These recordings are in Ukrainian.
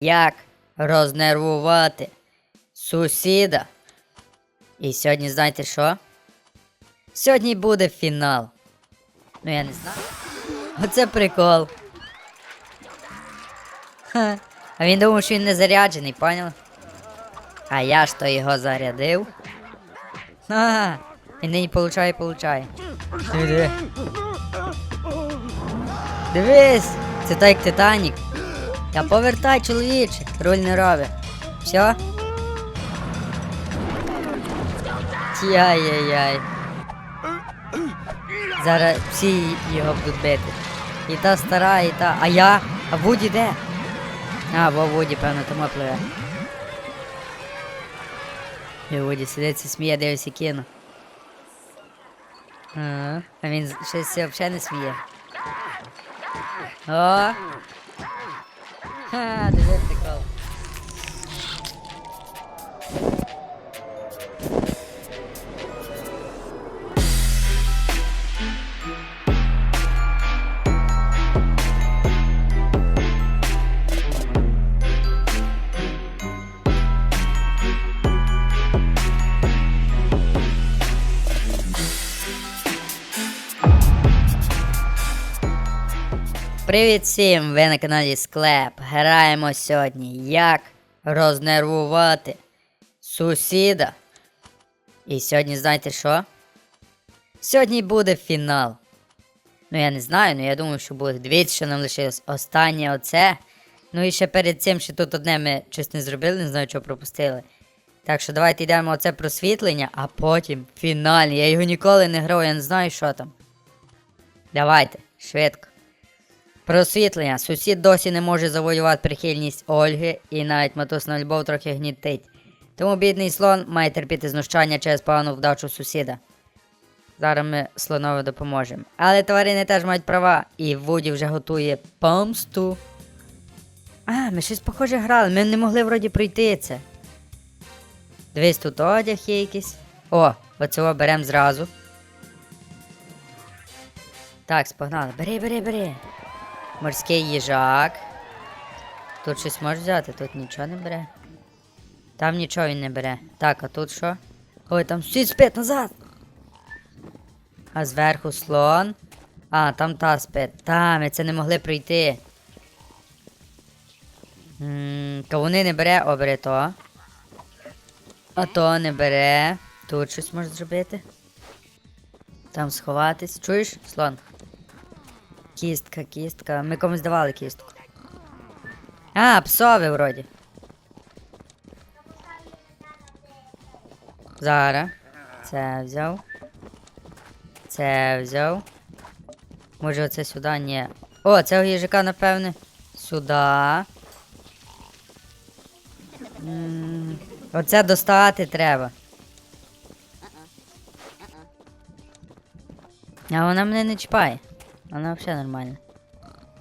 Як рознервувати сусіда? І сьогодні знаєте що? Сьогодні буде фінал. Ну я не знаю. Оце прикол. Ха. А він думав, що він не заряджений, поняв? А я ж то його зарядив. Ага. І нині получає, получає. Диви. Дивись, це так Титанік. Та повертай, чоловіче, руль не робить. Все? Яй-яй-яй. Зараз всі його будуть бити. І та стара, і та. А я? А Вуді де? А, во Вуді, певно, тому пливе. І Вуді сидиться, сміє, дивиться кіно. Ага. А він щось взагалі не сміє. О! Привіт всім! Ви на каналі Склеп. Граємо сьогодні. Як рознервувати сусіда. І сьогодні знаєте що? Сьогодні буде фінал. Ну я не знаю, ну я думаю, що буде. Дивіться, що нам лишилось останнє оце. Ну і ще перед цим, що тут одне ми щось не зробили, не знаю, що пропустили. Так що давайте йдемо оце просвітлення, а потім фінальний. Я його ніколи не грав, я не знаю, що там. Давайте, швидко. Просвітлення. Сусід досі не може завоювати прихильність Ольги, і навіть матусна любов трохи гнітить. Тому бідний слон має терпіти знущання через погану вдачу сусіда. Зараз ми слонові допоможемо. Але тварини теж мають права, і Вуді вже готує помсту. А, ми щось похоже грали, ми не могли вроді пройти це. Дивись, тут одяг є якийсь. О, оцього беремо зразу. Так, спогнали. Бери, бери, бери. Морський їжак. Тут щось можеш взяти, тут нічого не бере. Там нічого він не бере. Так, а тут що? Ой, там сусід спить назад. А зверху слон. А, там та спить. Та, ми це не могли пройти. Кавуни не бере, о, то. А то не бере. Тут щось може зробити. Там сховатись. Чуєш, слон? Кістка, кістка. Ми комусь давали кістку. А, псові вроді. Зараз. Це взяв. Це взяв. Може оце сюди? Ні. О, це у їжака, напевне. Сюди. Оце достати треба. А вона мене не чіпає. Вона взагалі нормальна.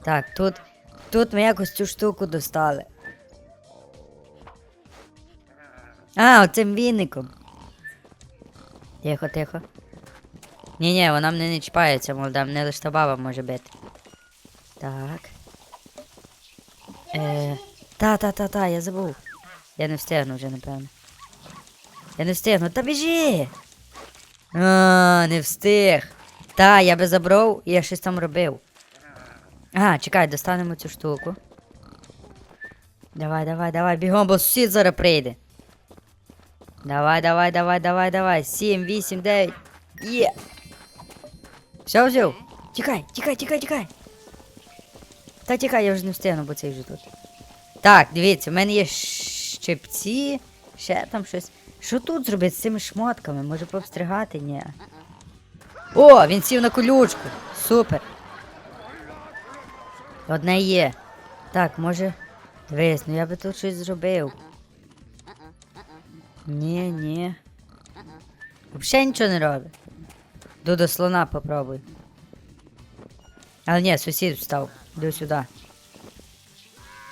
Так, тут. Тут ми якось цю штуку достали. А, оцим віником. Тихо, тихо. Ні, ні, вона мене не чіпається, молода, мене лише баба може бити. Так. Е, та, та, та, та, я забув. Я не встигну вже, напевно. Я не встигну. Та біжи! А, не встиг. Та, я би забрав, і я щось там робив. Ага, чекай, достанемо цю штуку. Давай, давай, давай, бігом, бо сусід зараз прийде. Давай, давай, давай, давай, давай. 7, 8, 9. Є. Все взяв? Тікай, тікай, тікай, тікай. Та тікай, я вже не встигну, бо цей вже тут. Так, дивіться, в мене є щепці, ще там щось. Що тут зробити з цими шмотками? Може пообстригати? Ні. О, він сів на колючку. Супер. Одне є. Так, може. Дивись, ну я би тут щось зробив. Ні, ні. Взагалі нічого не робить. Йду до слона попробуй. Але ні, сусід встав. Йду сюди.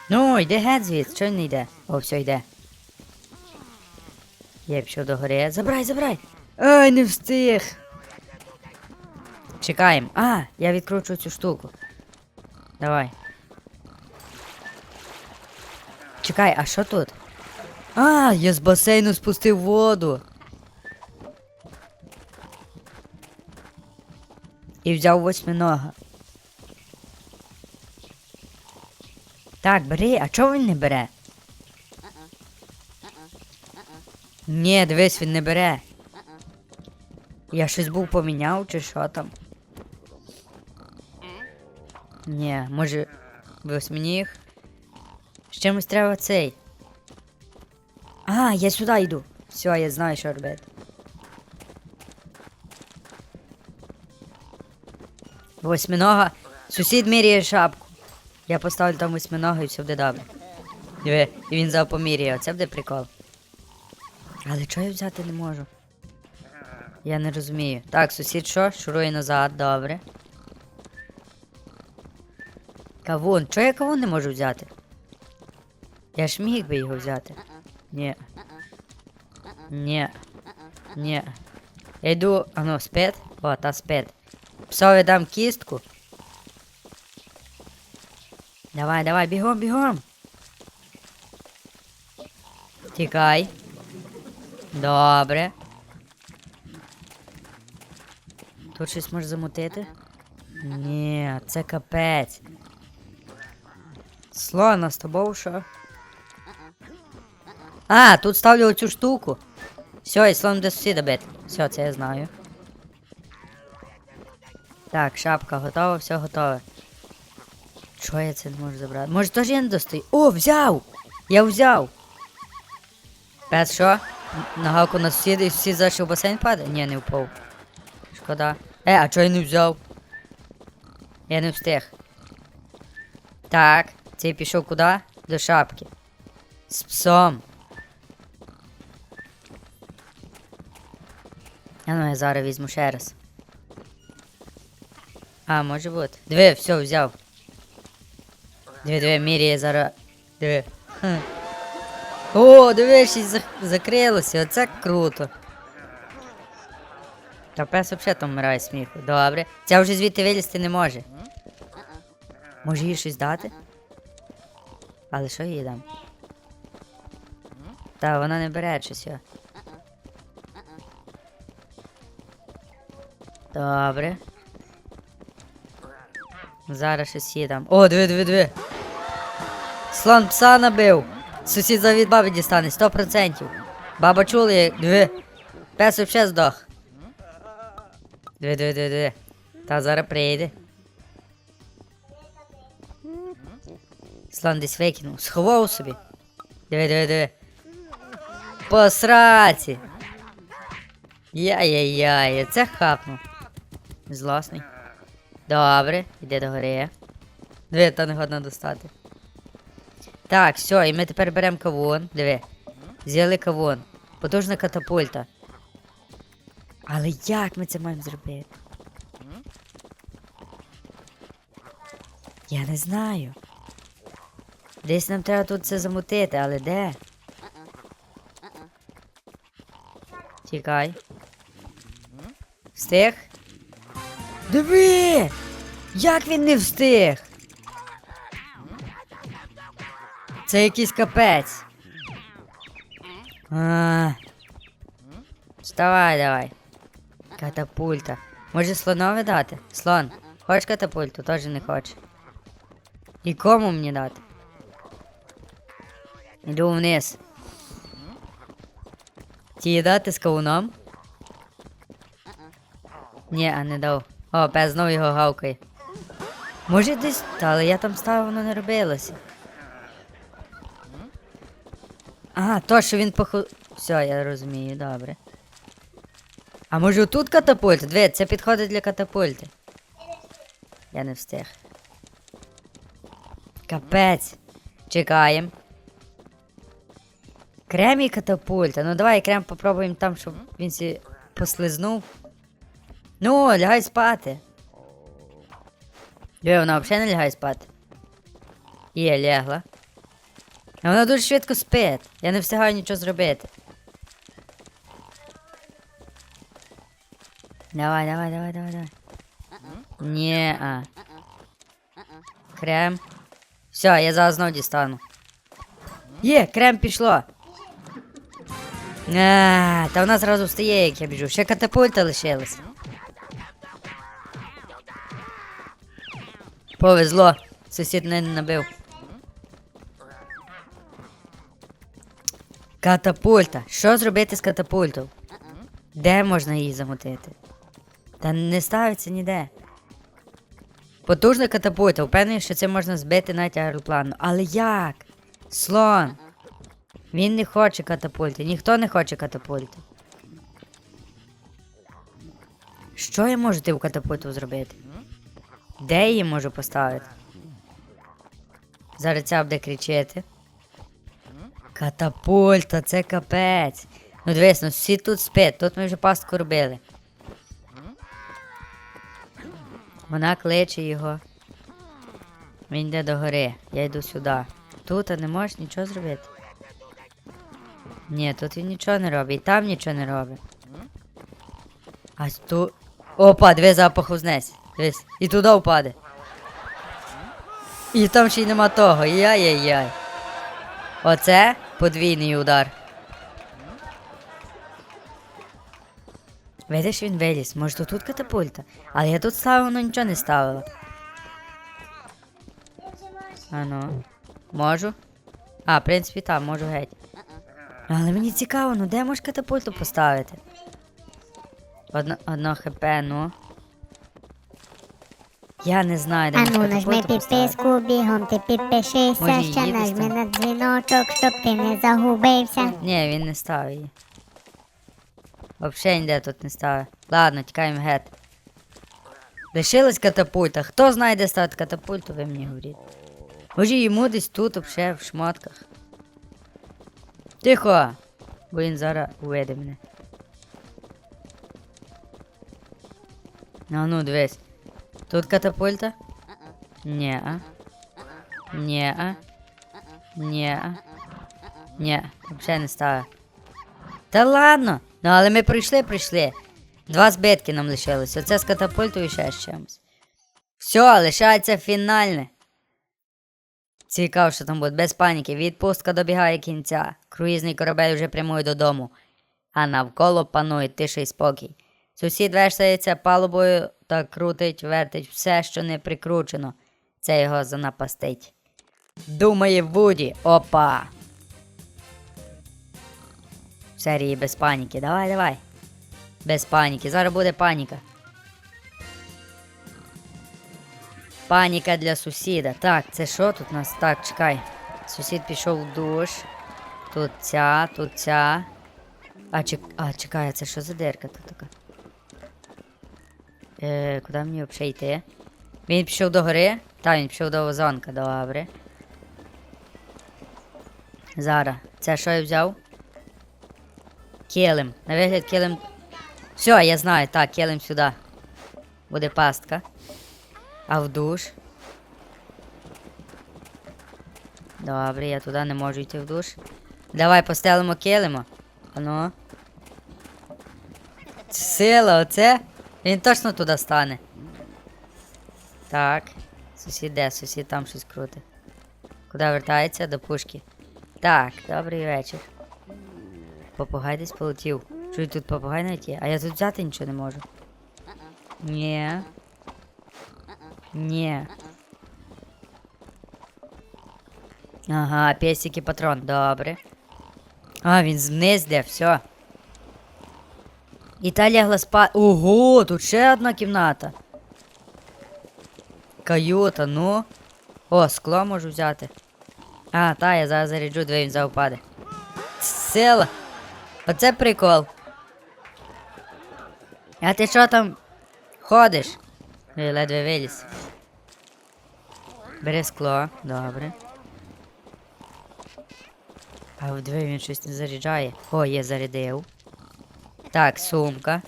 Ну, йди геть звідси, чого не йде? О, все йде. Я пішов до гори. Забирай, забирай! Ай, не встиг! Чекаємо. А, я відкручу цю штуку. Давай. Чекай, а що тут? А, я з басейну спустив воду. І взяв восьминога. Так, бери, а чого він не бере? Ні, дивись, він не бере. Я щось був поміняв чи що там? Ні, може восьминіг? З чимось треба цей. А, я сюди йду. Все, я знаю, що робити. Восьминога. Сусід міряє шапку. Я поставлю там восьминога і все буде добре. Диви, і він зараз поміряє, оце буде прикол. Але чого я взяти не можу? Я не розумію. Так, сусід що? Шурує назад, добре. Кавун, чого я кавун не можу взяти? Я ж міг би його взяти. Ні. Ні. Ні. Я йду. А ну, спит? О, та спит. Псові дам кістку. Давай, давай, бігом, бігом. Тікай. Добре. Тут щось може замутити? Ні, це капець. Слона з тобою що? А, тут ставлю оцю штуку. Все, і слон буде сусіда бити. Все, це я знаю. Так, шапка готова, все готове. Чого я це не можу забрати? Може теж я не достаю? О, взяв! Я взяв! Пес що? Нагавку на сусіда і сусід зайшов в басейн падає? Ні, не впав. Шкода. Е, а чого я не взяв? Я не встиг. Так, цей пішов куди? До шапки. З псом. А ну я зараз візьму ще раз. А, може бути. Диви, все, взяв. Диви, диви, міряє зараз. Диви. Хм. О, диви, щось зак- закрилося, оце круто. Та пес взагалі там вмирає сміху. Добре. Ця вже звідти вилізти не може. Може їй щось дати? Але що їй? Та вона не бере щось. його. Добре. Зараз щось їй дам. О, диви, диви, диви. Слон пса набив. Сусід за від баби дістане, 100%. Баба чула, як диви. Пес взагалі здох. Диви, диви, диви, диви. Та зараз прийде. Слон десь викинув. Сховав собі. Диви, диви, диви. По сраці. Яй-яй-яй, це хапнув. Злосний. Добре, йде до гори. Диви, та не годно достати. Так, все, і ми тепер беремо кавун. Диви. Взяли кавун. Потужна катапульта. Але як ми це маємо зробити? Я не знаю. Десь нам треба тут це замутити, але де? Тікай. Встиг? Диви! Як він не встиг? Це якийсь капець. А. Вставай давай. Катапульта. Може слонове дати? Слон. Хочеш катапульту? Теж не хоче. І кому мені дати? Іду вниз. Ті дати з кавуном? Ні, а не дав. О, пес знову його гавкає. Може десь. Та, але я там ставив, воно не робилося. Ага, то, що він поху... Все, я розумію, добре. А може отут катапульта? Диви, це підходить для катапульти. Я не встиг. Капець. Чекаємо. Крем і катапульта. Ну давай крем попробуємо там, щоб він сі послизнув. Ну, лягай спати. Диви, вона взагалі не лягає спати. Є, лягла. А вона дуже швидко спить. Я не встигаю нічого зробити. Давай, давай, давай, давай, давай. Ні, а. Крем. Все, я зараз знову дістану. Є, крем пішло. А, та вона зразу встає, як я біжу. Ще катапульта лишилась. Повезло. Сусід не набив. Катапульта. Що зробити з катапультою? Де можна її замутити? Та не ставиться ніде. Потужна катапульта. Впевнений, що це можна збити навіть аеропланом. Але як? Слон. Він не хоче катапульти. Ніхто не хоче катапульти. Що я можу тим катапульту зробити? Де її можу поставити? Зараз ця буде кричати. Катапульта, це капець. Ну дивись, ну всі тут спить, тут ми вже пастку робили. Вона кличе його. Він йде до гори. Я йду сюди. Тут а не можеш нічого зробити. Ні, тут він нічого не робить, і там нічого не робить. А тут. Опа, диви запах узнесь. Дивись. І туди впаде. І там ще й нема того. Яй-яй-яй. Оце подвійний удар. Видиш, він виліз. Може то тут катапульта? Але я тут ставила, але нічого не ставила. А ну. Можу? А, в принципі, так, можу геть. Але мені цікаво, ну де можеш катапульту поставити? Одно, одно хп, ну. Я не знаю, де А можеш ну нажми підписку, бігом ти підпишися, Може, ще її нажми на дзвіночок, щоб ти не загубився. Ні, він не ставить її. Взагалі ніде тут не ставить. Ладно, тікаємо геть. Лишилась катапульта. Хто знає, де ставити катапульту, ви мені говоріть. Може йому десь тут, взагалі, в шмотках. Тихо! Бо він зараз уведе мене. А ну, дивись. Тут катапульта? Ні-а. Ні-а. Ні-а. Ні, взагалі не ставить. Та ладно. Ну але ми прийшли, прийшли. Два збитки нам лишилось. Оце з катапультою ще з чимось. Все, лишається фінальне. Цікаво, що там буде. Без паніки. Відпустка добігає кінця. Круїзний корабель вже прямує додому. А навколо панує тиша й спокій. Сусід вештається палубою та крутить, вертить все, що не прикручено. Це його занапастить. Думає Вуді. Опа. В серії без паніки. Давай, давай. Без паніки. Зараз буде паніка. Паніка для сусіда. Так, це що тут у нас? Так, чекай. Сусід пішов в душ. Тут ця, тут ця. А, чек... а чекай, це що за дирка тут така? Е, куди мені взагалі йти? Він пішов до гори? Так, він пішов до озонка, добре. Зараз. Це що я взяв? Килим. На вигляд килим. Все, я знаю, так, килим сюди. Буде пастка. А в душ. Добре, я туди не можу йти в душ. Давай постелимо килимо. Ану. Сила, оце. Він точно туди стане. Так. Сусід де? Сусід там щось крути. Куди вертається? До пушки. Так, добрий вечір. Попугай десь полетів. Чую, тут попугай навіть є, а я тут взяти нічого не можу. Ні. Ні. Ага, песик і патрон, добре. А, він вниз де, все. Італія лягла спа. Ого, тут ще одна кімната. Каюта, ну. О, скло можу взяти. А, та, я зараз заряджу, дві він зараз впаде. Сила. Оце прикол. А ти що там ходиш? Ой, ледве виліз. Бери скло, добре. А двері він щось не заряджає. О, є зарядив. Так, сумка.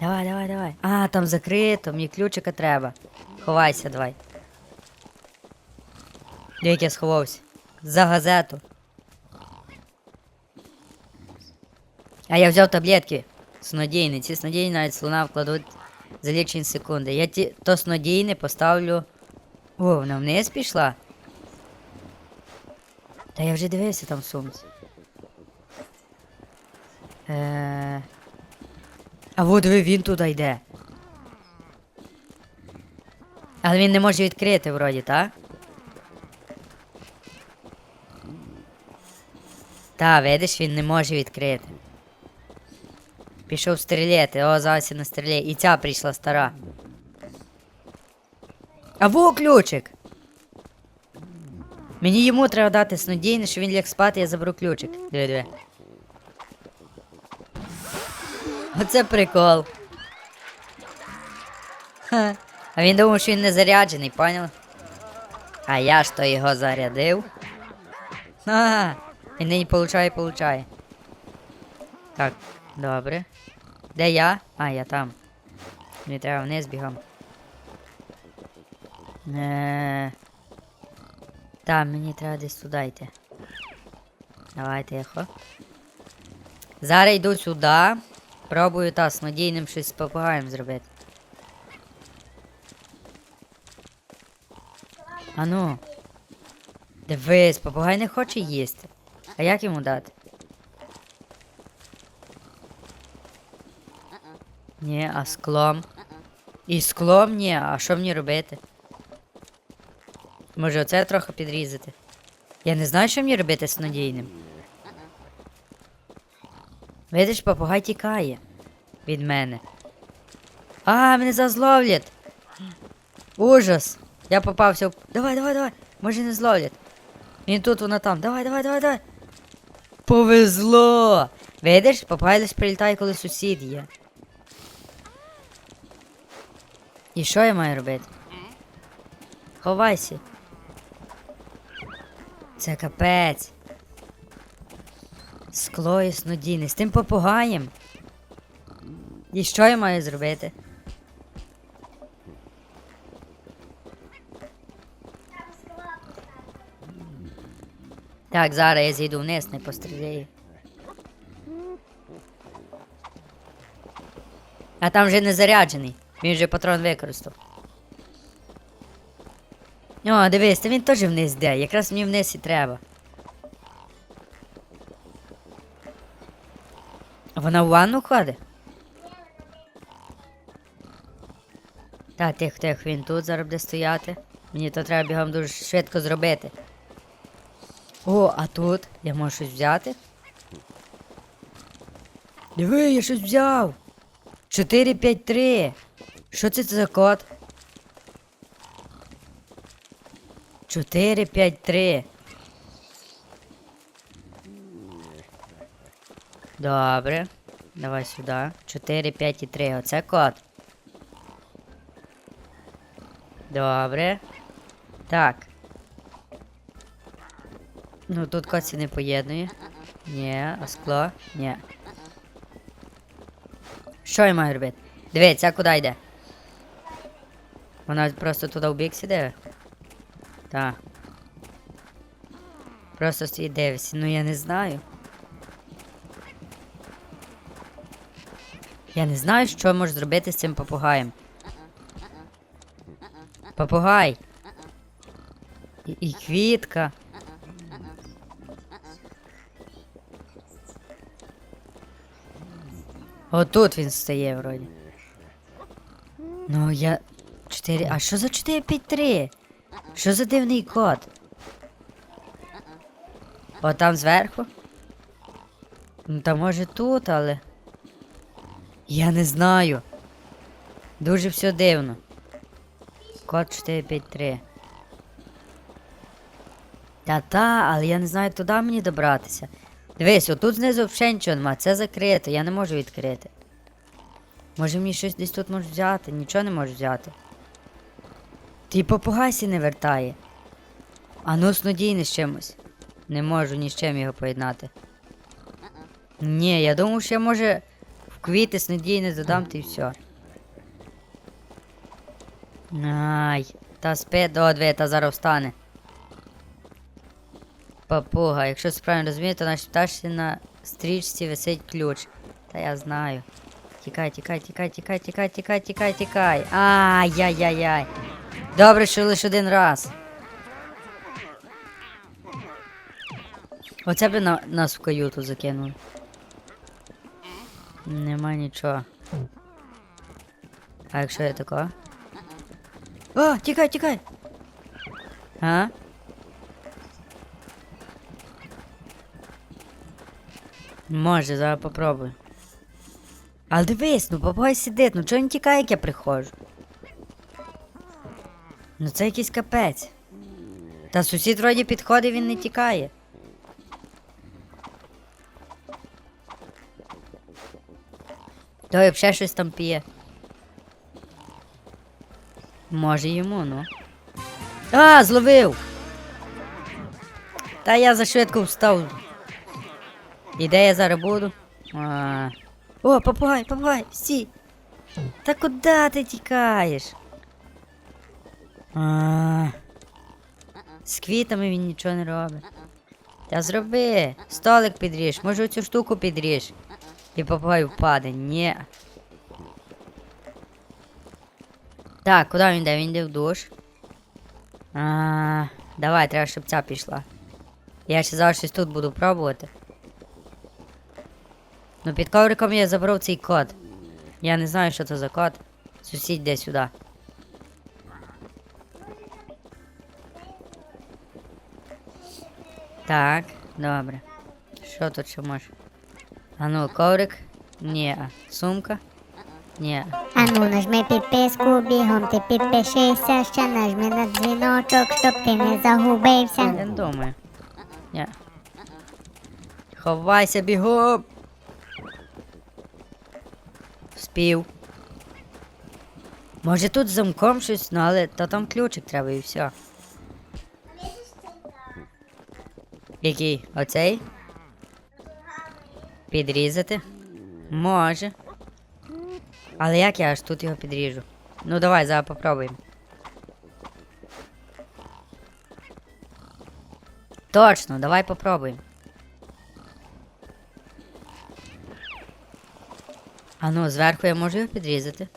Давай, давай, давай. А, там закрито, мені ключика треба. Ховайся, давай. Як я сховався. За газету. А я взяв таблетки. Снодійні. Ці снодійні навіть слона вкладуть за лічені секунди. Я ті, то снодійне поставлю. О, вона вниз пішла. Та я вже дивився там сумці. Е... А от диви, він туди йде. Але він не може відкрити вроді, так? Та, видиш, він не може відкрити. Пішов стріляти, о, зараз на стріляє. І ця прийшла стара. А во ключик! Мені йому треба дати снодійне, що він ляг спати, я заберу ключик. Диви, диви. Оце прикол. Ха. А він думав, що він не заряджений, поняв? А я ж то його зарядив. Ага. І нині получає, получає. Так, добре. Де я? А, я там. Мені треба вниз бігом. Е... Там, мені треба десь туди йти. Давай, тихо. Зараз йду сюди. Пробую та з надійним щось з попугаєм зробити. Ану. Дивись, попугай не хоче їсти. А як йому дати? Ні, а склом. І склом ні, а що мені робити? Може оце трохи підрізати? Я не знаю, що мені робити з надійним. Видиш, попугай тікає від мене. А, мене зазловлять. Ужас. Я попався в. Давай, давай, давай. Може не зловлять. Він тут, вона там. Давай, давай, давай, давай. Повезло! Видиш, лиш прилітає, коли сусід є. І що я маю робити? Ховайся. Це капець. Скло і. З тим попугаєм. І що я маю зробити? Так, зараз я зійду вниз, не постріляю. А там вже не заряджений. Він вже патрон використав. О, дивись, та він теж вниз йде. Якраз мені вниз і треба. Вона в ванну ходить? Та, тих, тих, він тут зараз буде стояти. Мені то треба бігом дуже швидко зробити. О, а тут я можу щось взяти. Диви, я щось взяв. 453. Що це за код? 453. Добре. Давай сюди. 4, 5 і 3. Оце код. Добре. Так. Ну тут код не поєднує. Ні, а скло? Ні. Що я маю робити? Дивіться, куди йде? Вона просто туди в бік сіде? Так. Просто стоїть дивиться. Ну я не знаю. Я не знаю, що можу зробити з цим попугаєм. Попугай. І, і квітка. Отут він стає вроді. Ну я. 4. А що за 453? Що за дивний код? О, там зверху? Ну та може тут, але. Я не знаю. Дуже все дивно. Код 453. Та-та, але я не знаю, туди мені добратися. Дивись, отут знизу взагалі нічого нема, це закрито, я не можу відкрити. Може мені щось десь тут можу взяти, нічого не можу взяти. Ти попугайся не вертає. А ну снодійне з чимось. Не можу ні з чим його поєднати. Ні, я думав, що я може в квіти снодійне додам та й все. Ай, та спи до дві, та зараз встане. Папуга, якщо це правильно розумію, то нашій пташці на стрічці висить ключ. Та я знаю. Тікай, тікай, тікай, тікай, тікай, тікай, тікай, тікай. Ай-яй-яй-яй. Добре, що лише один раз. Оце би на, нас в каюту закинули. Нема нічого. А якщо я тако? О, тікай, тікай! А? Може, зараз попробую. Але дивись, ну попугай сидить, ну чого він тікає, як я приходжу? Ну це якийсь капець. Та сусід вроді підходить, він не тікає. Той взагалі щось там п'є. Може йому, ну. А, зловив! Та я зашвидко встав. І де я зараз буду? А. О, попугай, попугай, стій! Та куди ти тікаєш? А. З квітами він нічого не робить. Та зроби, столик підріж, може цю штуку підріж. І попугай впаде. Ні. Так, куди він йде? Він йде в душ. А, давай, треба, щоб ця пішла. Я ще зараз щось тут буду пробувати. Ну під ковриком я забрав цей код. Я не знаю, що це за код. Сусідь де сюди. Так, добре. Що тут ще може? А ну, коврик? Ні. Сумка? Ні. Ану, нажми підписку, бігом ти підпишися, ще нажми на дзвіночок, щоб ти не загубився. Я не думаю. Ні. Ховайся, бігом! Спів. Може тут замком щось, ну але то там ключик треба і все. Який? Оцей? Підрізати? Може. Але як я аж тут його підріжу? Ну давай, зараз попробуємо. Точно, давай попробуємо. А ну, зверху я можу його підрізати.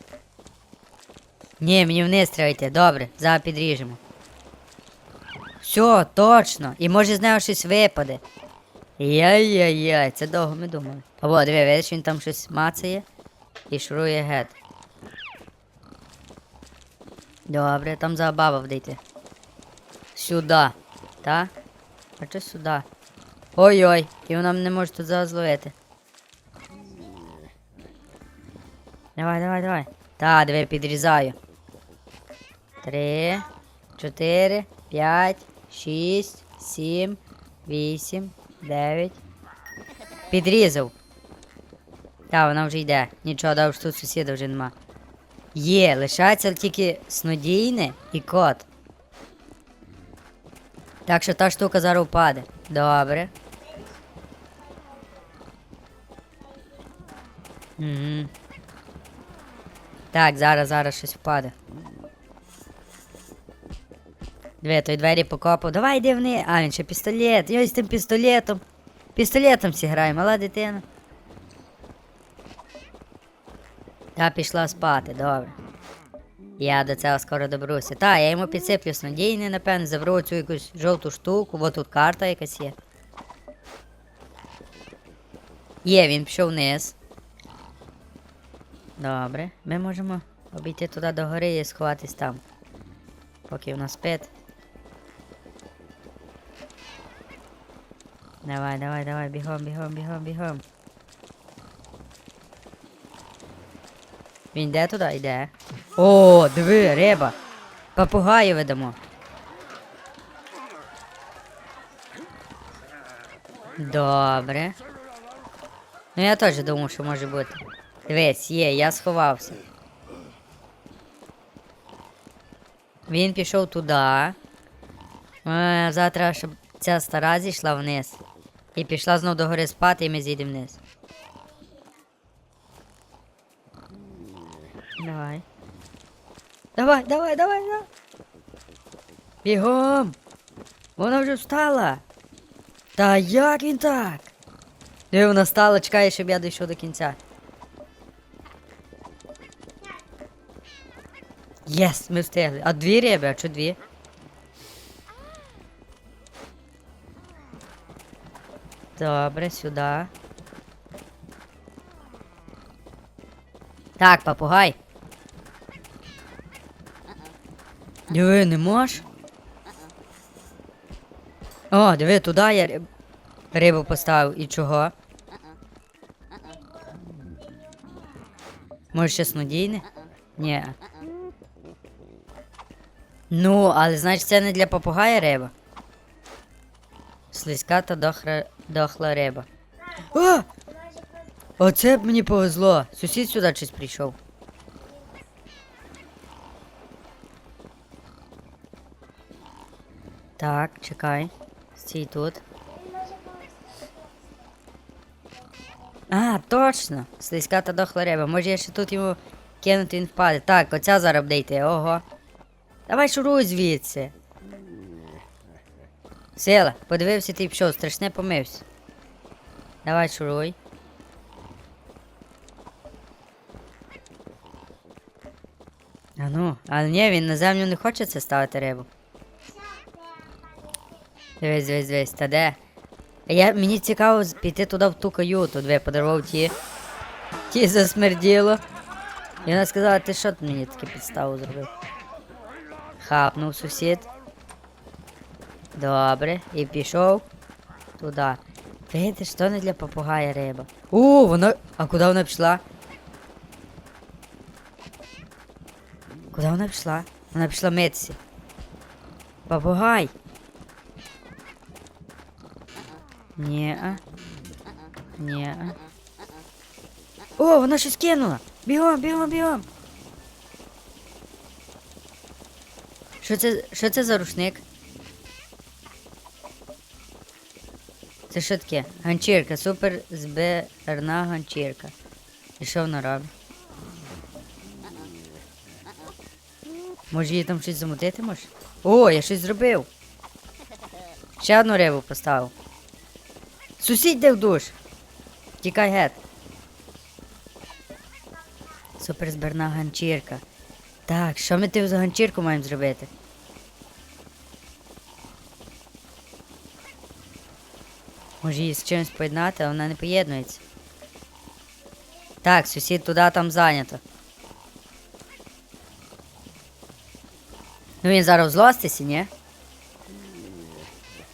Ні, мені вниз треба йти. Добре, зараз підріжемо. Все, точно. І може з нього щось випаде. Яй-яй-яй, це довго ми думали. О, диви, видиш, він там щось мацає і шурує гет. Добре, там забава вдійти. Сюди. Та? А чи сюди? Ой-ой, і вона мене може тут зараз зловити. Давай, давай, давай. Та, диви, підрізаю. Три, чотири, п'ять, шість, сім, вісім, дев'ять. Підрізав. Та, вона вже йде. Нічого, добре, що тут сусіда вже нема. Є, лишається тільки снодійне і кот. Так що та штука зараз впаде. Добре. Угу. Так, зараз, зараз щось впаде. Диви, той двері покопав. Давай йди вни. А, він ще пістолет. Йой з тим пістолетом. Пістолетом всі грає, мала дитина. Та пішла спати, добре. Я до цього скоро доберуся. Та, я йому підсиплю снодійне, напевно, заберу цю якусь жовту штуку, бо тут карта якась є. Є, він пішов вниз. Добре, ми можемо обійти туди до гори і сховатись там. Поки вона спить. Давай, давай, давай, бігом, бігом, бігом, бігом. Він йде туди? Йде. О, диви, риба. Папугаю ведемо. Добре. Ну я теж думав, що може бути. Дивись, є, я сховався. Він пішов туди. Е, завтра, щоб ця стара зійшла вниз. І пішла знов до гори спати, і ми зійдемо вниз. Давай. Давай, давай, давай, давай. Бігом. Вона вже встала. Та як він так? Диви, вона стала, чекає, щоб я дійшов до кінця. Єс, ми встигли. А дві риби, а що дві? Добре, сюди. Так, попугай. Диви, не можеш? О, диви, туди я риб... рибу поставив. І чого? Може ще снодійне? Ні. Ну, але значить це не для попугая риба. Слизька та дохра... дохла риба. О! Оце б мені повезло. Сусід сюди щось прийшов. Так, чекай. Стій тут. А, точно! Слизька та дохла риба. Може я ще тут йому кинути він впаде. Так, оця зараз йти, ого. Давай шуруй звідси. Сила, подивився ти пішов, страшне помився. Давай шуруй. А ну, але ні, він на землю не хоче це ставити рибу. Дивись, дивись, дивись, та де? Я, мені цікаво піти туди в ту каюту, дві подарував ті. Ті засмерділо. І вона сказала, ти що ти мені таке підставу зробив? Хапнув сусід. Добре, і пішов туди. Видиш, то не для попугая риба. О, вона. А куди вона пішла? Куди вона пішла? Вона пішла митися. Попугай. Ні-а. Ні-а. О, вона щось кинула. Бігом, бігом, бігом. Що це, що це за рушник? Це що таке? Ганчірка, супер збірна ганчірка. І що вона робить? Може її там щось замутити може? О, я щось зробив. Ще одну рибу поставив. Сусідь де в душ. Тікай гет. Суперзбірна ганчірка. Так, що ми тим за ганчірку маємо зробити? Може її з чимось поєднати, а вона не поєднується. Так, сусід туди там зайнято. Ну він зараз злоститься, ні?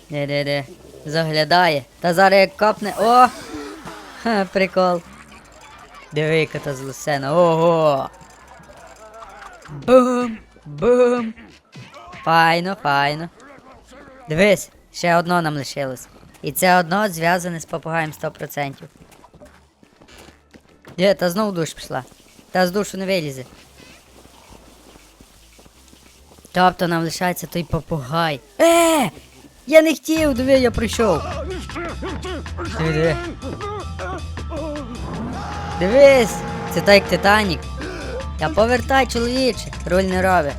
Де-де-де. Заглядає. Та зараз як копне. О! Ха, прикол. Диви, яка та злосена. Ого! Бум! Бум! Файно, файно. Дивись, ще одно нам лишилось. І це одно зв'язане з попугаєм 100%. Є, та знов в душ пішла. Та з душу не вилізе. Тобто нам лишається той попугай. Е! Я не хотів, диви, я прийшов. Диви, диви. Дивись, це так Титанік. Та повертай, чоловіче, руль не робить.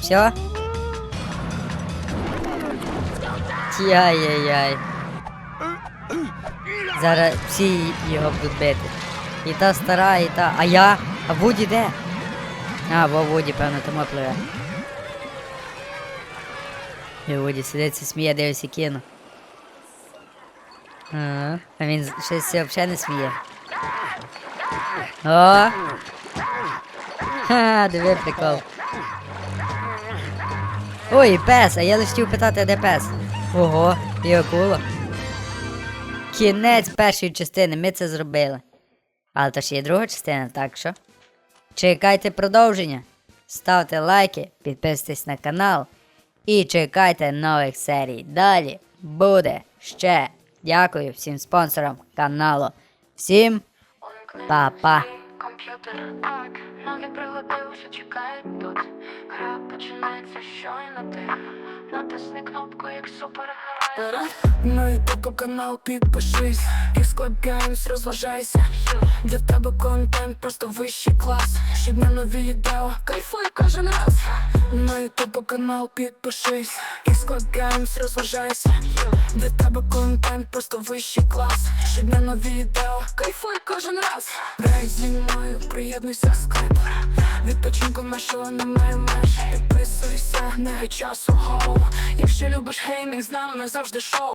Все? Яй-яй-яй. Зараз всі його будуть бити. І та стара, і та. А я? А Вуді де? А, во Вуді, певно, тому пливе. І Вуді сидить, і сміє, дивиться кіно. Ага, а він щось взагалі не сміє. О! Ха, диви прикол. Ой, пес, а я лише хотів питати, де пес. Ого, і акула. Кінець першої частини, ми це зробили. Але то ж є друга частина, так що? Чекайте продовження. Ставте лайки, підписуйтесь на канал і чекайте нових серій. Далі буде ще. Дякую всім спонсорам каналу. Всім па-па. Комп'ютер так, ноги пригодилися, чекають тут. Гра починається щойно ти. Натисни кнопку, як супергерой. На ютуб канал підпишись. Xclub Games, розважайся. Для тебе контент просто вищий клас. Щодня нові відео, кайфуй кожен раз. На ютуб канал підпишись. Xclub Games, розважайся. Для тебе контент просто вищий клас. Щодня нові відео, кайфуй кожен раз. Грай зі мною, приєднуйся скайпер. Відпочинку нашого немає меж. Підписуйся, не часу гоу. Якщо любиш геймінг, з нами завжди шоу.